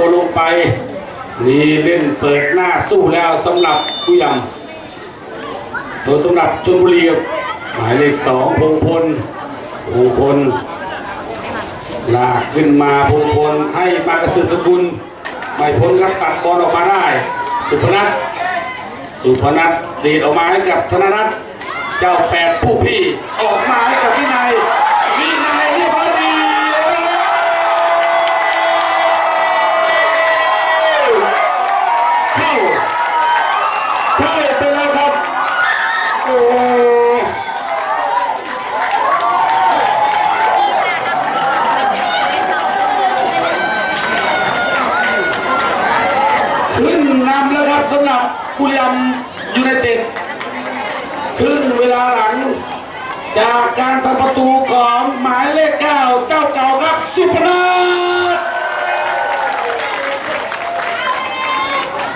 ตัวลงไป นี่เล่นเปิดหน้าสู้แล้วสำหรับผู้ยำตัวสำหรับชลบุรีหมายเลขสองพงพลพงพลลากขึ้นมาพงพลให้มากระสืบสกุลไม่พ้นครับตัดบอลออกมาได้ สุพนัทสุพนัทดีดออกมาให้กับธนรัตน์เจ้าแฝดผู้พี่ออกมาให้กับวิ เข้าเข้าไปแล้วครับโอ้ขึ้นนำแล้วครับสำหรับบุรีรัมย์ยูไนเต็ดครึ่งเวลาหลัง จากการทำประตู